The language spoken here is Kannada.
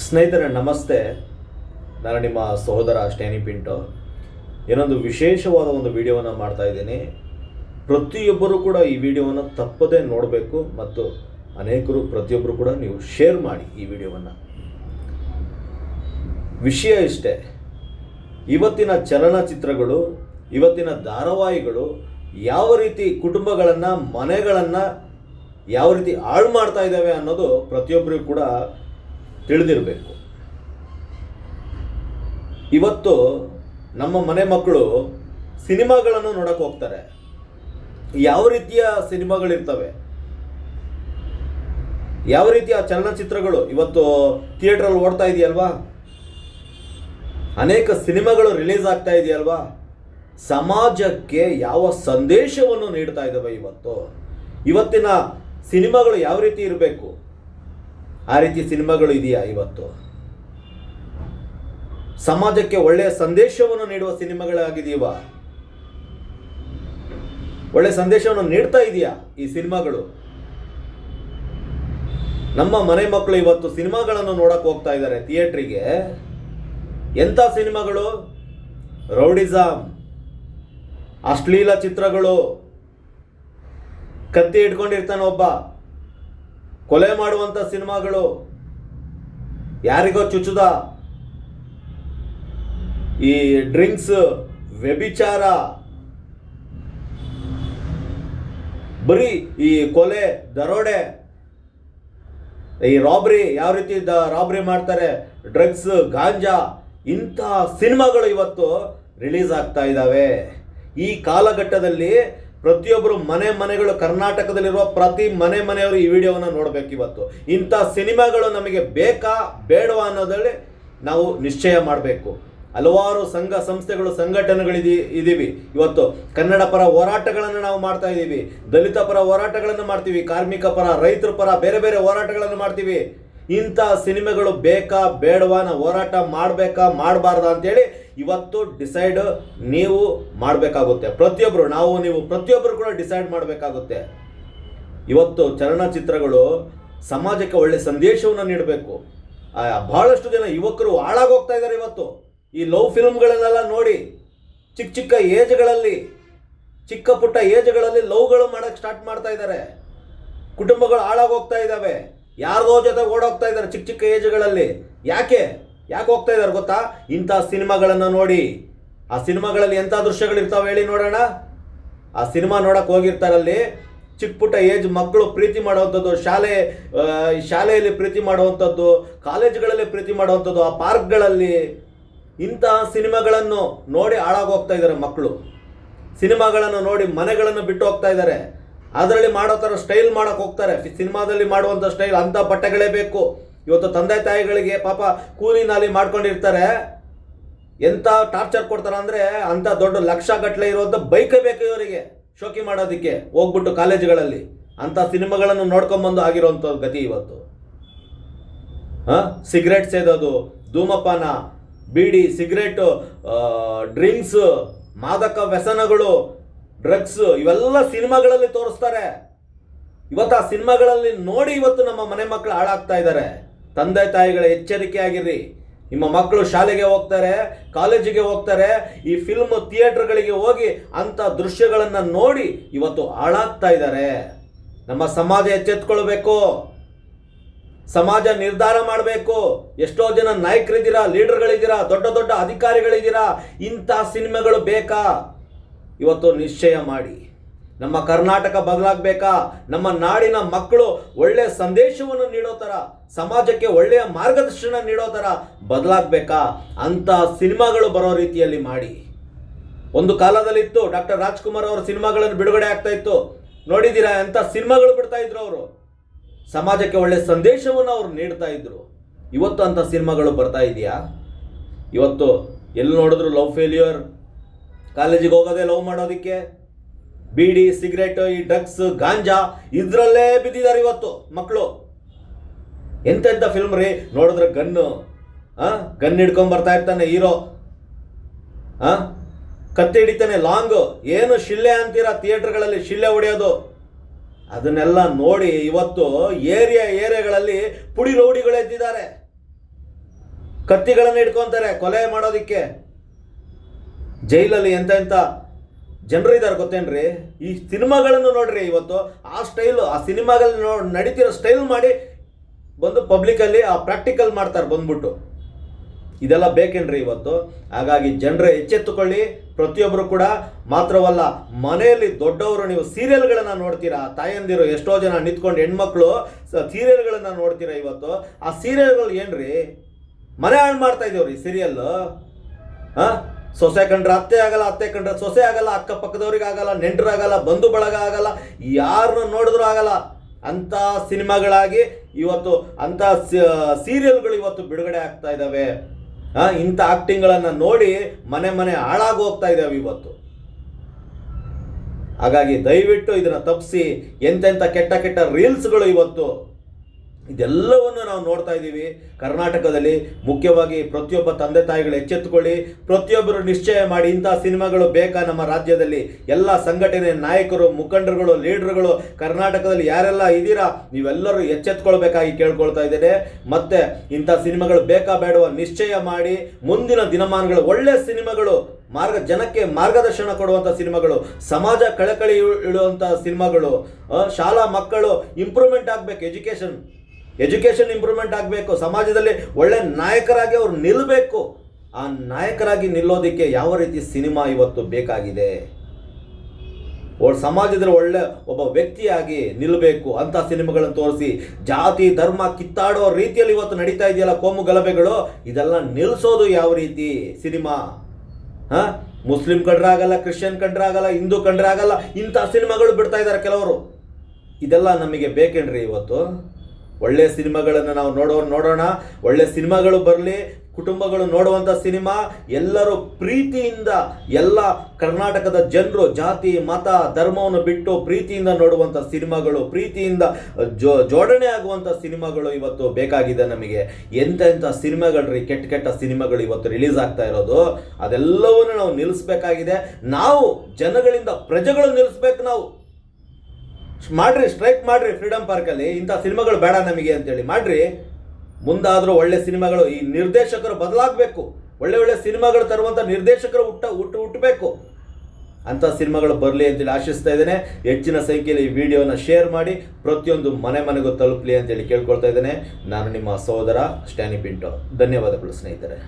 ಸ್ನೇಹಿತರೆ, ನಮಸ್ತೆ. ನಾನು ನಿಮ್ಮ ಸಹೋದರ ಸ್ಟ್ಯಾನಿ ಪಿಂಟೋ. ಏನೊಂದು ವಿಶೇಷವಾದ ಒಂದು ವಿಡಿಯೋವನ್ನು ಮಾಡ್ತಾ ಇದ್ದೀನಿ. ಪ್ರತಿಯೊಬ್ಬರು ಕೂಡ ಈ ವಿಡಿಯೋವನ್ನು ತಪ್ಪದೇ ನೋಡಬೇಕು ಮತ್ತು ಅನೇಕರು, ಪ್ರತಿಯೊಬ್ಬರು ಕೂಡ ನೀವು ಶೇರ್ ಮಾಡಿ ಈ ವಿಡಿಯೋವನ್ನು. ವಿಷಯ ಇಷ್ಟೇ. ಇವತ್ತಿನ ಚಲನಚಿತ್ರಗಳು, ಇವತ್ತಿನ ಧಾರಾವಾಹಿಗಳು ಯಾವ ರೀತಿ ಕುಟುಂಬಗಳನ್ನು, ಮನೆಗಳನ್ನು ಯಾವ ರೀತಿ ಹಾಳು ಮಾಡ್ತಾ ಇದ್ದಾವೆ ಅನ್ನೋದು ಪ್ರತಿಯೊಬ್ಬರಿಗೂ ಕೂಡ ತಿಳಿದಿರಬೇಕು. ಇವತ್ತು ನಮ್ಮ ಮನೆ ಮಕ್ಕಳು ಸಿನಿಮಾಗಳನ್ನು ನೋಡಕ್ಕೆ ಹೋಗ್ತಾರೆ. ಯಾವ ರೀತಿಯ ಸಿನಿಮಾಗಳಿರ್ತವೆ? ಯಾವ ರೀತಿಯ ಚಲನಚಿತ್ರಗಳು? ಇವತ್ತು ಥಿಯೇಟ್ರಲ್ಲಿ ಓಡ್ತಾ ಇದೆಯಲ್ವಾ? ಅನೇಕ ಸಿನಿಮಾಗಳು ರಿಲೀಸ್ ಆಗ್ತಾ ಇದೆಯಲ್ವಾ? ಸಮಾಜಕ್ಕೆ ಯಾವ ಸಂದೇಶವನ್ನು ನೀಡ್ತಾ ಇದ್ದಾವೆ ಇವತ್ತು? ಇವತ್ತಿನ ಸಿನಿಮಾಗಳು ಯಾವ ರೀತಿ ಇರಬೇಕು? ಆ ರೀತಿ ಸಿನಿಮಾಗಳು ಇದೆಯಾ ಇವತ್ತು? ಸಮಾಜಕ್ಕೆ ಒಳ್ಳೆಯ ಸಂದೇಶವನ್ನು ನೀಡುವ ಸಿನಿಮಾಗಳಾಗಿದೆಯವ ಒಳ್ಳೆ ಸಂದೇಶವನ್ನು ನೀಡ್ತಾ ಇದೆಯಾ ಈ ಸಿನಿಮಾಗಳು? ನಮ್ಮ ಮನೆ ಮಕ್ಕಳು ಇವತ್ತು ಸಿನಿಮಾಗಳನ್ನು ನೋಡಕ್ ಹೋಗ್ತಾ ಇದ್ದಾರೆ ಥಿಯೇಟ್ರಿಗೆ. ಎಂಥ ಸಿನಿಮಾಗಳು? ರೌಡಿಸಮ್ ಅಶ್ಲೀಲ ಚಿತ್ರಗಳು. ಕತ್ತಿ ಇಟ್ಕೊಂಡಿರ್ತಾನೆ ಒಬ್ಬ. ಕೊಲೆ ಮಾಡುವಂಥ ಸಿನಿಮಾಗಳು ಯಾರಿಗೋ ಚುಚ್ಚುದ? ಈ ಡ್ರಿಂಕ್ಸ್ ವ್ಯಭಿಚಾರ. ಬರೀ ಈ ಕೊಲೆ, ದರೋಡೆ, ಈ ರಾಬ್ರಿ, ಯಾವ ರೀತಿ ದ ರಾಬ್ರಿ ಮಾಡ್ತಾರೆ, ಡ್ರಗ್ಸ್, ಗಾಂಜಾ, ಇಂಥ ಸಿನಿಮಾಗಳು ಇವತ್ತು ರಿಲೀಸ್ ಆಗ್ತಾ ಇದ್ದಾವೆ. ಈ ಕಾಲಘಟ್ಟದಲ್ಲಿ ಪ್ರತಿಯೊಬ್ಬರು ಮನೆ ಮನೆಗಳು ಕರ್ನಾಟಕದಲ್ಲಿರುವ ಪ್ರತಿ ಮನೆ ಮನೆಯವರು ಈ ವಿಡಿಯೋವನ್ನು ನೋಡಬೇಕು ಇವತ್ತು. ಇಂಥ ಸಿನಿಮಾಗಳು ನಮಗೆ ಬೇಕಾ, ಬೇಡವಾ ಅನ್ನೋದರಲ್ಲಿ ನಾವು ನಿಶ್ಚಯ ಮಾಡಬೇಕು. ಹಲವಾರು ಸಂಘ ಸಂಸ್ಥೆಗಳು, ಸಂಘಟನೆಗಳಿದೀ, ಇದೀವಿ. ಇವತ್ತು ಕನ್ನಡ ಪರ ಹೋರಾಟಗಳನ್ನು ನಾವು ಮಾಡ್ತಾ ಇದ್ದೀವಿ ದಲಿತ ಪರ ಹೋರಾಟಗಳನ್ನು ಮಾಡ್ತೀವಿ. ಕಾರ್ಮಿಕ ಪರ, ರೈತರ ಪರ, ಬೇರೆ ಬೇರೆ ಹೋರಾಟಗಳನ್ನು ಮಾಡ್ತೀವಿ. ಇಂಥ ಸಿನಿಮಾಗಳು ಬೇಕಾ, ಬೇಡವಾ ನಾವು ಹೋರಾಟ ಮಾಡಬೇಕಾ, ಮಾಡಬಾರ್ದಾ ಅಂತೇಳಿ ಇವತ್ತು ಡಿಸೈಡ್ ನೀವು ಮಾಡಬೇಕಾಗುತ್ತೆ. ಪ್ರತಿಯೊಬ್ಬರು ನಾವು, ನೀವು ಪ್ರತಿಯೊಬ್ಬರು ಕೂಡ ಡಿಸೈಡ್ ಮಾಡಬೇಕಾಗುತ್ತೆ. ಇವತ್ತು ಚಲನಚಿತ್ರಗಳು ಸಮಾಜಕ್ಕೆ ಒಳ್ಳೆ ಸಂದೇಶವನ್ನು ನೀಡಬೇಕು. ಬಹಳಷ್ಟು ಜನ ಯುವಕರು ಹಾಳಾಗೋಗ್ತಾ ಇದ್ದಾರೆ ಇವತ್ತು. ಈ ಲವ್ ಫಿಲ್ಮ್ಗಳನ್ನೆಲ್ಲ ನೋಡಿ, ಚಿಕ್ಕ ಚಿಕ್ಕ ಏಜ್ಗಳಲ್ಲಿ, ಚಿಕ್ಕ ಪುಟ್ಟ ಏಜ್ಗಳಲ್ಲಿ ಲವ್ಗಳು ಮಾಡೋಕ್ಕೆ ಸ್ಟಾರ್ಟ್ ಮಾಡ್ತಾ ಇದ್ದಾರೆ ಕುಟುಂಬಗಳು ಹಾಳಾಗೋಗ್ತಾ ಇದ್ದಾವೆ ಯಾರ್ದೋ ಜೊತೆ ಓಡೋಗ್ತಾ ಇದ್ದಾರೆ ಚಿಕ್ಕ ಚಿಕ್ಕ ಏಜ್ಗಳಲ್ಲಿ ಯಾಕೆ? ಯಾಕೆ ಹೋಗ್ತಾ ಇದ್ದಾರೆ ಗೊತ್ತಾ? ಇಂಥ ಸಿನಿಮಾಗಳನ್ನು ನೋಡಿ. ಆ ಸಿನಿಮಾಗಳಲ್ಲಿ ಎಂಥ ದೃಶ್ಯಗಳಿರ್ತಾವೆ ಹೇಳಿ ನೋಡೋಣ. ಆ ಸಿನಿಮಾ ನೋಡಕ್ಕೆ ಹೋಗಿರ್ತಾರಲ್ಲಿ ಚಿಕ್ಕ ಪುಟ್ಟ ಏಜ್ ಮಕ್ಕಳು ಪ್ರೀತಿ ಮಾಡುವಂಥದ್ದು, ಶಾಲೆ ಶಾಲೆಯಲ್ಲಿ ಪ್ರೀತಿ ಮಾಡುವಂಥದ್ದು ಕಾಲೇಜುಗಳಲ್ಲಿ ಪ್ರೀತಿ ಮಾಡುವಂಥದ್ದು, ಆ ಪಾರ್ಕ್ಗಳಲ್ಲಿ ಇಂತಹ ಸಿನಿಮಾಗಳನ್ನು ನೋಡಿ ಹಾಳಾಗೋಗ್ತಾ ಇದ್ದಾರೆ ಮಕ್ಕಳು. ಸಿನಿಮಾಗಳನ್ನು ನೋಡಿ ಮನೆಗಳನ್ನು ಬಿಟ್ಟು ಹೋಗ್ತಾ ಇದ್ದಾರೆ. ಅದರಲ್ಲಿ ಮಾಡೋ ಥರ ಸ್ಟೈಲ್ ಮಾಡೋಕೆ ಹೋಗ್ತಾರೆ. ಸಿನಿಮಾದಲ್ಲಿ ಮಾಡುವಂಥ ಸ್ಟೈಲ್ ಅಂಥ ಬಟ್ಟೆಗಳೇ ಬೇಕು. ಇವತ್ತು ತಂದೆ ತಾಯಿಗಳಿಗೆ ಪಾಪ ಕೂಲಿ ನಾಲಿ ಮಾಡ್ಕೊಂಡಿರ್ತಾರೆ. ಎಂಥ ಟಾರ್ಚರ್ ಕೊಡ್ತಾರೆ ಅಂದರೆ ಅಂಥ ದೊಡ್ಡ ಲಕ್ಷ ಗಟ್ಟಲೆ ಇರುವಂಥ ಬೈಕೇ ಬೇಕು ಇವರಿಗೆ ಶೋಕಿ ಮಾಡೋದಕ್ಕೆ, ಹೋಗ್ಬಿಟ್ಟು ಕಾಲೇಜುಗಳಲ್ಲಿ. ಅಂಥ ಸಿನಿಮಾಗಳನ್ನು ನೋಡ್ಕೊಂಬಂದು ಆಗಿರೋಂಥ ಗತಿ ಇವತ್ತು. ಹಾಂ? ಸಿಗರೆಟ್ ಸೇದೋದು, ಧೂಮಪಾನ, ಬೀಡಿ ಸಿಗರೇಟು ಡ್ರಿಂಕ್ಸ್ ಮಾದಕ ವ್ಯಸನಗಳು ಡ್ರಗ್ಸ್, ಇವೆಲ್ಲ ಸಿನಿಮಾಗಳಲ್ಲಿ ತೋರಿಸ್ತಾರೆ. ಇವತ್ತು ಆ ಸಿನಿಮಾಗಳಲ್ಲಿ ನೋಡಿ ಇವತ್ತು ನಮ್ಮ ಮನೆ ಮಕ್ಕಳು ಹಾಳಾಗ್ತಾ ಇದ್ದಾರೆ. ತಂದೆ ತಾಯಿಗಳ ಎಚ್ಚರಿಕೆ ಆಗಿರ್ರಿ ನಿಮ್ಮ ಮಕ್ಕಳು ಶಾಲೆಗೆ ಹೋಗ್ತಾರೆ, ಕಾಲೇಜಿಗೆ ಹೋಗ್ತಾರೆ, ಈ ಫಿಲ್ಮ್ ಥಿಯೇಟರ್ಗಳಿಗೆ ಹೋಗಿ ಅಂಥ ದೃಶ್ಯಗಳನ್ನು ನೋಡಿ ಇವತ್ತು ಹಾಳಾಗ್ತಾ ಇದ್ದಾರೆ. ನಮ್ಮ ಸಮಾಜ ಎಚ್ಚೆತ್ಕೊಳ್ಬೇಕು. ಸಮಾಜ ನಿರ್ಧಾರ ಮಾಡಬೇಕು. ಎಷ್ಟೋ ಜನ ನಾಯಕರಿದ್ದೀರಾ, ಲೀಡರ್ಗಳಿದ್ದೀರಾ, ದೊಡ್ಡ ದೊಡ್ಡ ಅಧಿಕಾರಿಗಳಿದ್ದೀರಾ, ಇಂಥ ಸಿನಿಮಾಗಳು ಬೇಕಾ? ಇವತ್ತು ನಿಶ್ಚಯ ಮಾಡಿ. ನಮ್ಮ ಕರ್ನಾಟಕ ಬದಲಾಗಬೇಕಾ? ನಮ್ಮ ನಾಡಿನ ಮಕ್ಕಳು ಒಳ್ಳೆಯ ಸಂದೇಶವನ್ನು ನೀಡೋ ಥರ, ಸಮಾಜಕ್ಕೆ ಒಳ್ಳೆಯ ಮಾರ್ಗದರ್ಶನ ನೀಡೋ ಥರ ಬದಲಾಗಬೇಕಾ? ಅಂಥ ಸಿನಿಮಾಗಳು ಬರೋ ರೀತಿಯಲ್ಲಿ ಮಾಡಿ. ಒಂದು ಕಾಲದಲ್ಲಿತ್ತು ಡಾಕ್ಟರ್ ರಾಜ್ಕುಮಾರ್ ಅವರ ಸಿನಿಮಾಗಳನ್ನು ಬಿಡುಗಡೆ ಆಗ್ತಾ ಇತ್ತು. ನೋಡಿದ್ದೀರಾ ಎಂಥ ಸಿನಿಮಾಗಳು ಬಿಡ್ತಾ ಇದ್ರು ಅವರು? ಸಮಾಜಕ್ಕೆ ಒಳ್ಳೆಯ ಸಂದೇಶವನ್ನು ಅವ್ರು ನೀಡ್ತಾ ಇದ್ರು. ಇವತ್ತು ಅಂಥ ಸಿನಿಮಾಗಳು ಬರ್ತಾ ಇದೆಯಾ? ಇವತ್ತು ಎಲ್ಲಿ ನೋಡಿದ್ರು ಲವ್ ಫೇಲ್ಯೂರ್? ಕಾಲೇಜಿಗೆ ಹೋಗೋದೇ ಲವ್ ಮಾಡೋದಕ್ಕೆ. ಬೀಡಿ, ಸಿಗರೇಟ್, ಈ ಡ್ರಗ್ಸ್ ಗಾಂಜಾ, ಇದರಲ್ಲೇ ಬಿದ್ದಿದ್ದಾರೆ ಇವತ್ತು ಮಕ್ಕಳು ಎಂತೆಂಥ ಫಿಲ್ಮ್ ರೀ? ನೋಡಿದ್ರೆ ಗನ್ನು ಆ? ಗನ್ ಹಿಡ್ಕೊಂಡ್ ಬರ್ತಾ ಇರ್ತಾನೆ, ಹೀರೋ. ಆ? ಕತ್ತಿ ಹಿಡಿತಾನೆ, ಲಾಂಗ್. ಏನು ಶಿಲ್ಲೆ ಅಂತೀರಾ ಥಿಯೇಟರ್ಗಳಲ್ಲಿ ಶಿಲ್ಲೆ ಹೊಡೆಯೋದು? ಅದನ್ನೆಲ್ಲ ನೋಡಿ ಇವತ್ತು ಏರಿಯಾ ಏರಿಯಾಗಳಲ್ಲಿ ಪುಡಿ ರೌಡಿಗಳು ಎದ್ದಿದ್ದಾರೆ. ಕತ್ತಿಗಳನ್ನು ಇಟ್ಕೊಂತಾರೆ ಕೊಲೆ ಮಾಡೋದಿಕ್ಕೆ. ಜೈಲಲ್ಲಿ ಎಂತ ಎಂತ ಜನರು ಇದ್ದಾರೆ ಗೊತ್ತೇನ್ರಿ? ಈ ಸಿನಿಮಾಗಳನ್ನು ನೋಡ್ರಿ ಇವತ್ತು, ಆ ಸ್ಟೈಲು ಆ ಸಿನಿಮಾಗಳಲ್ಲಿ ನೋ, ನಡೀತಿರೋ ಸ್ಟೈಲ್ ಮಾಡಿ ಬಂದು ಪಬ್ಲಿಕಲ್ಲಿ ಆ ಪ್ರಾಕ್ಟಿಕಲ್ ಮಾಡ್ತಾರೆ ಬಂದ್ಬಿಟ್ಟು. ಇದೆಲ್ಲ ಬೇಕೇನ್ರಿ ಇವತ್ತು? ಹಾಗಾಗಿ ಜನರೇ ಎಚ್ಚೆತ್ತುಕೊಳ್ಳಿ. ಪ್ರತಿಯೊಬ್ಬರು ಕೂಡ ಮಾತ್ರವಲ್ಲ, ಮನೆಯಲ್ಲಿ ದೊಡ್ಡವರು ನೀವು ಸೀರಿಯಲ್ಗಳನ್ನು ನೋಡ್ತೀರಾ? ತಾಯಂದಿರು ಎಷ್ಟೋ ಜನ ನಿಂತ್ಕೊಂಡು ಹೆಣ್ಮಕ್ಳು ಸೀರಿಯಲ್ಗಳನ್ನು ನೋಡ್ತೀರಾ ಇವತ್ತು? ಆ ಸೀರಿಯಲ್ಗಳು ಏನ್ರಿ? ಮನೆ ಹಾಳು ಮಾಡ್ತಾ ಇದೇವ್ರಿ ಸೀರಿಯಲ್ ಹಾ? ಸೊಸೆ ಕಂಡ್ರೆ ಅತ್ತೆ ಆಗಲ್ಲ, ಅತ್ತೆ ಕಂಡ್ರೆ ಸೊಸೆ ಆಗಲ್ಲ, ಅಕ್ಕಪಕ್ಕದವ್ರಿಗೆ ಆಗಲ್ಲ ನೆಂಟರಾಗಲ್ಲ ಬಂಧು ಬಳಗ ಆಗಲ್ಲ, ಯಾರನ್ನ ನೋಡಿದ್ರೂ ಆಗಲ್ಲ. ಅಂತ ಸಿನಿಮಾಗಳಾಗಿ ಇವತ್ತು ಅಂತ ಸೀರಿಯಲ್ಗಳು ಇವತ್ತು ಬಿಡುಗಡೆ ಆಗ್ತಾ ಇದ್ದಾವೆ ಇಂಥ ಆಕ್ಟಿಂಗ್ಗಳನ್ನು ನೋಡಿ ಮನೆ ಮನೆ ಹಾಳಾಗಿ ಹೋಗ್ತಾ ಇದ್ದಾವೆ ಇವತ್ತು. ಹಾಗಾಗಿ ದಯವಿಟ್ಟು ಇದನ್ನು ತಪ್ಪಿಸಿ, ಎಂತೆಂಥ ಕೆಟ್ಟ ಕೆಟ್ಟ ರೀಲ್ಸ್ಗಳು ಇವತ್ತು ಇದೆಲ್ಲವನ್ನು ನಾವು ನೋಡ್ತಾ ಇದ್ದೀವಿ. ಕರ್ನಾಟಕದಲ್ಲಿ ಮುಖ್ಯವಾಗಿ ಪ್ರತಿಯೊಬ್ಬ ತಂದೆ ತಾಯಿಗಳು ಎಚ್ಚೆತ್ತುಕೊಳ್ಳಿ. ಪ್ರತಿಯೊಬ್ಬರು ನಿಶ್ಚಯ ಮಾಡಿ ಇಂಥ ಸಿನಿಮಾಗಳು ಬೇಕಾ ನಮ್ಮ ರಾಜ್ಯದಲ್ಲಿ? ಎಲ್ಲ ಸಂಘಟನೆ ನಾಯಕರು, ಮುಖಂಡರುಗಳು, ಲೀಡರ್ಗಳು, ಕರ್ನಾಟಕದಲ್ಲಿ ಯಾರೆಲ್ಲ ಇದ್ದೀರಾ? ನೀವೆಲ್ಲರೂ ಎಚ್ಚೆತ್ಕೊಳ್ಬೇಕಾಗಿ ಕೇಳ್ಕೊಳ್ತಾ ಇದ್ದೇನೆ. ಮತ್ತೆ ಇಂಥ ಸಿನಿಮಾಗಳು ಬೇಕಾ ಬೇಡವ ನಿಶ್ಚಯ ಮಾಡಿ. ಮುಂದಿನ ದಿನಮಾನಗಳು ಒಳ್ಳೆ ಸಿನಿಮಾಗಳು, ಮಾರ್ಗ ಜನಕ್ಕೆ ಮಾರ್ಗದರ್ಶನ ಕೊಡುವಂಥ ಸಿನಿಮಾಗಳು, ಸಮಾಜ ಕಳಕಳಿ ಇಡುವಂಥ ಸಿನಿಮಾಗಳು ಶಾಲಾ ಮಕ್ಕಳು ಇಂಪ್ರೂವ್ಮೆಂಟ್ ಆಗಬೇಕು, ಎಜುಕೇಷನ್. ಎಜುಕೇಷನ್ ಇಂಪ್ರೂವ್ಮೆಂಟ್ ಆಗಬೇಕು. ಸಮಾಜದಲ್ಲಿ ಒಳ್ಳೆ ನಾಯಕರಾಗಿ ಅವ್ರು ನಿಲ್ಲಬೇಕು ಆ ನಾಯಕರಾಗಿ ನಿಲ್ಲೋದಕ್ಕೆ ಯಾವ ರೀತಿ ಸಿನಿಮಾ ಇವತ್ತು ಬೇಕಾಗಿದೆ? ಸಮಾಜದಲ್ಲಿ ಒಳ್ಳೆ ಒಬ್ಬ ವ್ಯಕ್ತಿಯಾಗಿ ನಿಲ್ಲಬೇಕು ಅಂತ ಸಿನಿಮಾಗಳನ್ನು ತೋರಿಸಿ, ಜಾತಿ, ಧರ್ಮ ಕಿತ್ತಾಡೋ ರೀತಿಯಲ್ಲಿ ಇವತ್ತು ನಡೀತಾ ಇದೆಯಲ್ಲ ಕೋಮು ಗಲಭೆಗಳು? ಇದೆಲ್ಲ ನಿಲ್ಲಿಸೋದು ಯಾವ ರೀತಿ ಸಿನಿಮಾ? ಹಾ? ಮುಸ್ಲಿಂ ಕಂಡ್ರಾಗಲ್ಲ, ಕ್ರಿಶ್ಚಿಯನ್ ಕಂಡ್ರಾಗಲ್ಲ, ಹಿಂದೂ ಕಂಡ್ರಾಗಲ್ಲ, ಇಂಥ ಸಿನಿಮಾಗಳು ಬಿಡ್ತಾ ಇದ್ದಾರೆ ಕೆಲವರು. ಇದೆಲ್ಲ ನಮಗೆ ಬೇಕೇನ್ರಿ ಇವತ್ತು? ಒಳ್ಳೆಯ ಸಿನಿಮಾಗಳನ್ನು ನಾವು ನೋಡೋ ನೋಡೋಣ, ಒಳ್ಳೆ ಸಿನಿಮಾಗಳು ಬರಲಿ, ಕುಟುಂಬಗಳು ನೋಡುವಂಥ ಸಿನಿಮಾ, ಎಲ್ಲರೂ ಪ್ರೀತಿಯಿಂದ ಎಲ್ಲ ಕರ್ನಾಟಕದ ಜನರು, ಜಾತಿ, ಮತ, ಧರ್ಮವನ್ನು ಬಿಟ್ಟು ಪ್ರೀತಿಯಿಂದ ನೋಡುವಂಥ ಸಿನಿಮಾಗಳು, ಪ್ರೀತಿಯಿಂದ ಜೋ, ಜೋಡಣೆ ಆಗುವಂಥ ಸಿನಿಮಾಗಳು ಇವತ್ತು ಬೇಕಾಗಿದೆ ನಮಗೆ. ಎಂಥ ಎಂಥ ಸಿನಿಮಾಗಳ್ರಿ, ಕೆಟ್ಟ ಕೆಟ್ಟ ಸಿನಿಮಾಗಳು ಇವತ್ತು ರಿಲೀಸ್ ಆಗ್ತಾ ಇರೋದು, ಅದೆಲ್ಲವನ್ನು ನಾವು ನಿಲ್ಲಿಸ್ಬೇಕಾಗಿದೆ ನಾವು ಜನಗಳಿಂದ ಪ್ರಜೆಗಳು ನಿಲ್ಲಿಸ್ಬೇಕು ನಾವು. ಮಾಡ್ರಿ ಸ್ಟ್ರೈಕ್ ಮಾಡ್ರಿ ಫ್ರೀಡಮ್ ಪಾರ್ಕಲ್ಲಿ ಇಂಥ ಸಿನಿಮಾಗಳು ಬೇಡ ನಮಗೆ ಅಂತೇಳಿ ಮಾಡ್ರಿ. ಮುಂದಾದರೂ ಒಳ್ಳೆ ಸಿನಿಮಾಗಳು, ಈ ನಿರ್ದೇಶಕರು ಬದಲಾಗಬೇಕು. ಒಳ್ಳೆ ಒಳ್ಳೆ ಸಿನಿಮಾಗಳು ತರುವಂಥ ನಿರ್ದೇಶಕರು ಹುಟ್ಟ, ಹುಟ್ಟು, ಹುಟ್ಟಬೇಕು. ಅಂಥ ಸಿನಿಮಾಗಳು ಬರಲಿ ಅಂತೇಳಿ ಆಶಿಸ್ತಾ ಇದ್ದೇನೆ. ಹೆಚ್ಚಿನ ಸಂಖ್ಯೆಯಲ್ಲಿ ಈ ವಿಡಿಯೋನ ಶೇರ್ ಮಾಡಿ, ಪ್ರತಿಯೊಂದು ಮನೆ ಮನೆಗೂ ತಲುಪಲಿ ಅಂತೇಳಿ ಕೇಳ್ಕೊಳ್ತಾ ಇದ್ದೇನೆ. ನಾನು ನಿಮ್ಮ ಸಹೋದರ ಸ್ಟ್ಯಾನಿ ಪಿಂಟೋ ಧನ್ಯವಾದಗಳು ಸ್ನೇಹಿತರೆ.